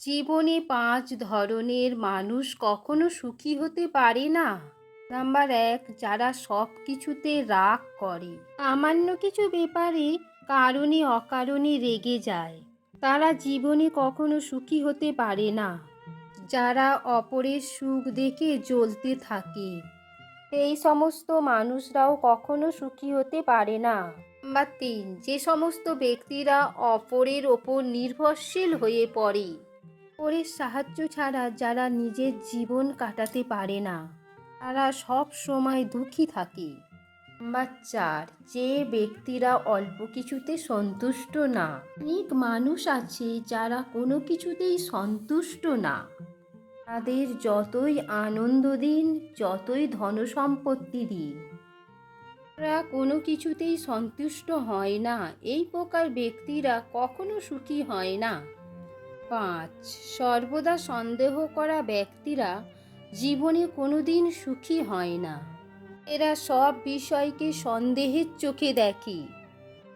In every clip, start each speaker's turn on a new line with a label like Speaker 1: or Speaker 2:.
Speaker 1: জীবনে পাঁচ ধরনের মানুষ কখনো সুখী হতে পারে না। নাম্বার এক, যারা সব কিছুতে রাগ করে। সামান্য কিছু ব্যাপারে কারণে অকারণে রেগে যায়। তারা জীবনে কখনো সুখী হতে পারে না। যারা অপরের সুখ দেখে জ্বলতে থাকে। এই সমস্ত মানুষরাও কখনো সুখী হতে পারে না। বা তিন, যে সমস্ত ব্যক্তিরা অপরের ওপর নির্ভরশীল হয়ে পড়ে। অপরের সাহায্য ছাড়া যারা নিজের জীবন কাটাতে পারে না, তারা সব সময় দুঃখী থাকে। নাম্বার চার যে ব্যক্তিরা অল্প কিছুতে সন্তুষ্ট না, অনেক মানুষ আছে যারা কোনো কিছুতেই সন্তুষ্ট না। তাদের যতই আনন্দ দিন, যতই ধনসম্পত্তি দিন, তারা কোনো কিছুতেই সন্তুষ্ট হয় না। এই প্রকার ব্যক্তিরা কখনো সুখী হয় না। পাঁচ। সর্বদা সন্দেহ করা ব্যক্তিরা জীবনে কোনোদিন সুখী হয় না। এরা সব বিষয়কে সন্দেহের চোখে দেখে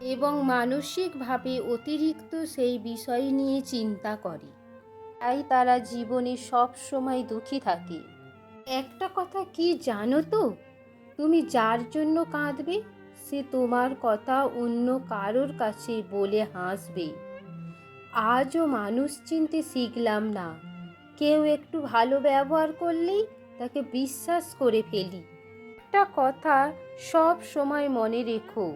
Speaker 1: এবং মানসিকভাবে অতিরিক্ত সেই বিষয় নিয়ে চিন্তা করে। তাই তারা জীবনে সব সময় দুঃখী থাকে। একটা কথা কি জানো তো? তুমি যার জন্য কাঁদবে, সে তোমার কথা অন্য কারোর কাছে বলে হাসবে। আজও মানুষ চিনতে শিখলাম না। কেউ একটু ভালো ব্যবহার করলেই তাকে বিশ্বাস করে ফেলি। একটা কথা সব সময় মনে রেখো,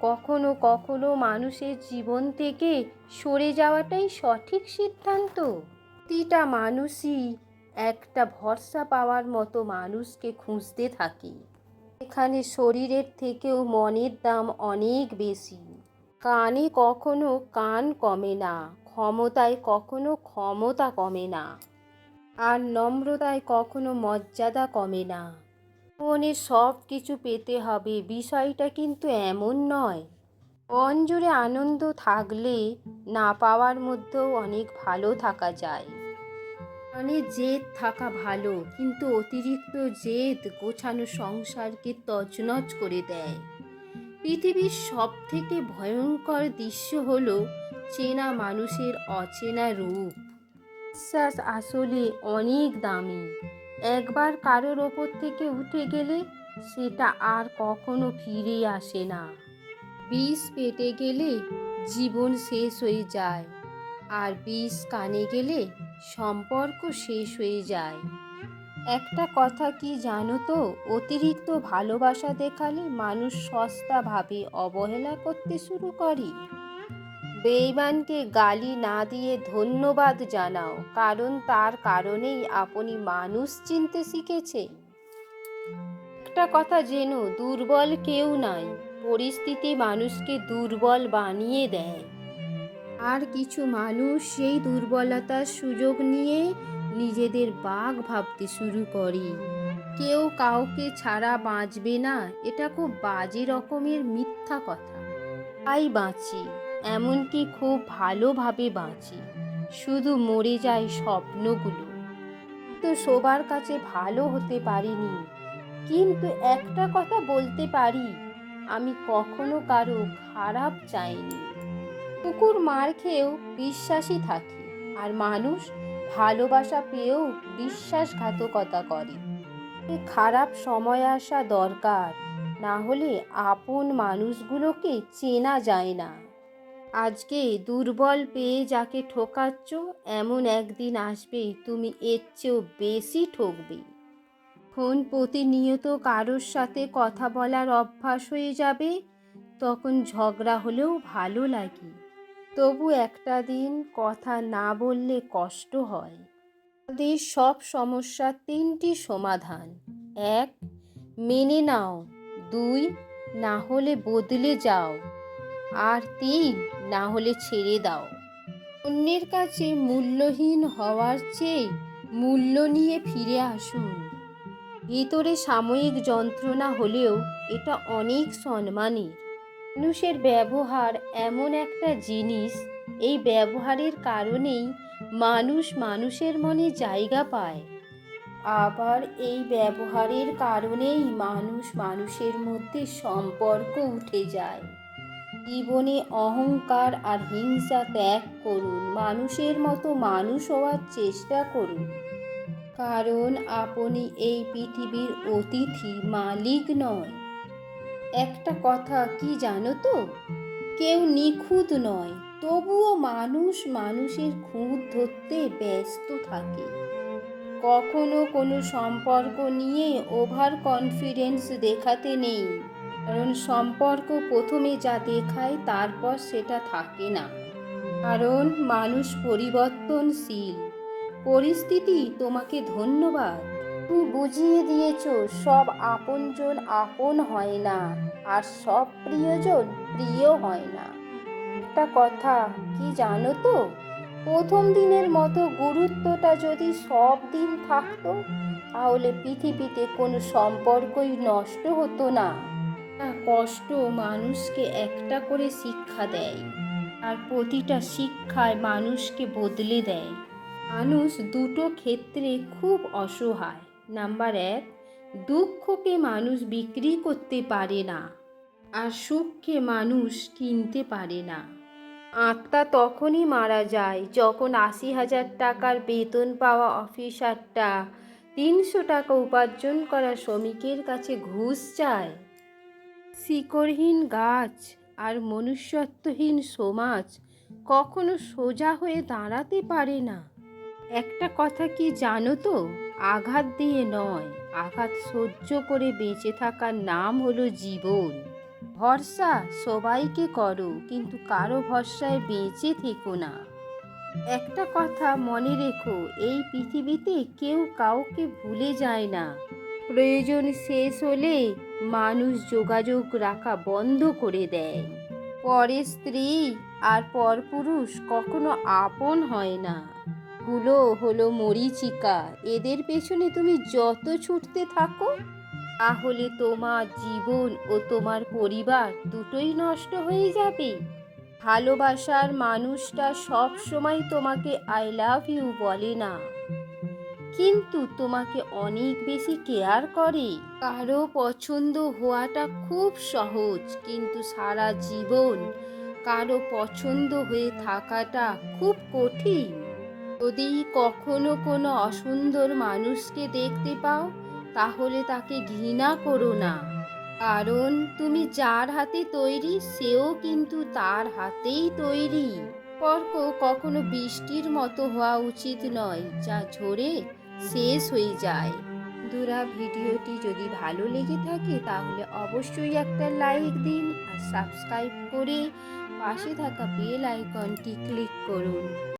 Speaker 1: কখনো কখনো মানুষের জীবন থেকে সরে যাওয়াটাই সঠিক সিদ্ধান্ত। প্রতিটা মানুষই একটা ভরসা পাওয়ার মতো মানুষকে খুঁজতে থাকে। এখানে শরীরের থেকেও মনের দাম অনেক বেশি। কানে কখনো কান কমে না, ক্ষমতায় কখনো ক্ষমতা কমে না। আর নম্রতায় কখনো মর্যাদা কমে না। মনে সব কিছু পেতে হবে, বিষয়টা কিন্তু এমন নয়। মন জুড়ে আনন্দ থাকলে না পাওয়ার মধ্যেও অনেক ভালো থাকা যায়। মানে জেদ থাকা ভালো, কিন্তু অতিরিক্ত জেদ গোছানো সংসারকে তছনছ করে দেয়। পৃথিবীর সব থেকে ভয়ঙ্কর দৃশ্য হল চেনা মানুষের অচেনা রূপ। বিশ্বাস আসলে অনেক দামি। একবার কারোর ওপর থেকে উঠে গেলে সেটা আর কখনো ফিরে আসে না। বিষ পেটে গেলে জীবন শেষ হয়ে যায় আর বিষ কানে গেলে সম্পর্ক শেষ হয়ে যায়। একটা কথা কি জানো তো? অতিরিক্ত ভালোবাসা দেখালে মানুষ সস্তাভাবে অবহেলা করতে শুরু করে। বেইমানকে গালি না দিয়ে ধন্যবাদ জানাও, কারণ তার কারণেই আপনি মানুষ চিনতে শিখেছে। একটা কথা জেনো, দুর্বল কেউ নাই, পরিস্থিতি মানুষকে দুর্বল বানিয়ে দেয়। আর কিছু মানুষ সেই দুর্বলতার সুযোগ নিয়ে নিজেদের বাঘ ভাবতে শুরু করে। কেউ কাউকে ছাড়া বাঁচবে না, এটা খুব বাজে রকমের মিথ্যা কথা। তাই বাঁচি, এমনকি খুব ভালোভাবে বাঁচি। শুধু মরে যায় স্বপ্নগুলো। তো সবার কাছে ভালো হতে পারিনি। কিন্তু একটা কথা বলতে পারি, আমি কখনো কারও খারাপ চাইনি। কুকুর মার খেয়েও বিশ্বাসী থাকি, আর মানুষ ভালোবাসা পেয়েও বিশ্বাসঘাতকতা করে। খারাপ সময় আসা দরকার, না হলে আপন মানুষগুলোকে চেনা যায় না। আজকে দুর্বল পেয়ে যাকে ঠকাচ্ছ, এমন একদিন আসবে তুমি এর চেয়েও বেশি ঠকবে। ফোন প্রতিনিয়ত কারোর সাথে কথা বলার অভ্যাস হয়ে যাবে, তখন ঝগড়া হলেও ভালো লাগে। তবু একটা দিন কথা না বললে কষ্ট হয়। সব সমস্যা তিনটি সমাধান। এক, মেনে নাও। দুই, না হলে বদলে যাও। আর তিন, না হলে ছেড়ে দাও। অন্যের কাছে মূল্যহীন হওয়ার চেয়ে মূল্য নিয়ে ফিরে আসুন। ভিতরে সাময়িক যন্ত্রণা হলেও এটা অনেক সম্মানের। মানুষের ব্যবহার এমন একটা জিনিস, এই ব্যবহারের কারণেই মানুষ মানুষের মনে জায়গা পায়। আবার এই ব্যবহারের কারণেই মানুষ মানুষের মধ্যে সম্পর্ক উঠে যায়। জীবনে অহংকার আর হিংসা ত্যাগ করুন, মানুষের মতো মানুষ হওয়ার চেষ্টা করুন। কারণ আপনি এই পৃথিবীর অতিথি মালিক নয় একটা কথা কি জানো তো? কেউ নিখুঁত নয়, তবুও মানুষ মানুষের খুঁত ধরতে ব্যস্ত থাকে। কখনো কোনো সম্পর্ক নিয়ে ওভার কনফিডেন্স দেখাতে নেই, কারণ সম্পর্ক প্রথমে যা দেখায় তারপর সেটা থাকে না। কারণ মানুষ পরিবর্তনশীল। পরিস্থিতি তোমাকে ধন্যবাদ। তুমি বুঝিয়ে দিয়েছ, সব আপনজন আপন হয় না, আর সব প্রিয়জন প্রিয় হয় না। একটা কথা, কি জানো তো? প্রথম দিনের মতো গুরুত্বটা যদি সব দিন থাকতো, তাহলে পৃথিবীতে কোনো সম্পর্কই নষ্ট হতো না। কষ্ট মানুষকে একটা করে শিক্ষা দেয়, আর প্রতিটা শিক্ষায় মানুষকে বদলে দেয়। মানুষ দুটো ক্ষেত্রে খুব অসহায়। নাম্বার এক, দুঃখকে মানুষ বিক্রি করতে পারে না আর সুখকে মানুষ কিনতে পারে না। আত্মা তখনই মারা যায় যখন আশি হাজার টাকার বেতন পাওয়া অফিসারটা তিনশো টাকা উপার্জন করা শ্রমিকের কাছে ঘুষ চায়। শিকড়হীন গাছ আর মনুষ্যত্বহীন সমাজ কখনো সোজা হয়ে দাঁড়াতে পারে না। একটা কথা কি জানো তো? আঘাত দিয়ে নয়, আঘাত সহ্য করে বেঁচে থাকার নাম হলো জীবন। ভরসা সবাইকে করো, কিন্তু কারও ভরসায় বেঁচে থেকো না। একটা কথা মনে রেখো, এই পৃথিবীতে কেউ কাউকে ভুলে যায় না। প্রয়োজন শেষ হলে মানুষ যোগাযোগ রাখা বন্ধ করে দেয়। পরের স্ত্রী আর পরপুরুষ কখনো আপন হয় না। গুলো হলো মরিচিকা। এদের পেছনে তুমি যত ছুটতে থাকো, তাহলে তোমার জীবন ও তোমার পরিবার দুটোই নষ্ট হয়ে যাবে। ভালোবাসার মানুষটা সব সময় তোমাকে আই লাভ ইউ বলে না। কিন্তু তোমাকে অনেক বেশি কেয়ার করে। কারও পছন্দ হওয়াটা খুব সহজ, কিন্তু সারা জীবন কারও পছন্দ হয়ে থাকাটা খুব কঠিন। যদি কখনো কোনো অসুন্দর মানুষকে দেখতে পাও, তাহলে তাকে ঘৃণা করো না। কারণ তুমি যার হাতে তৈরি, সেও কিন্তু তার হাতেই তৈরি। সম্পর্ক কখনো বৃষ্টির মতো হওয়া উচিত নয়, যা ঝরে শেষ হয়ে যায়। বন্ধুরা ভিডিওটি যদি ভালো লেগে থাকে, তাহলে অবশ্যই একটা লাইক দিন আর সাবস্ক্রাইব করে পাশে থাকা বেল আইকনটি ক্লিক করুন।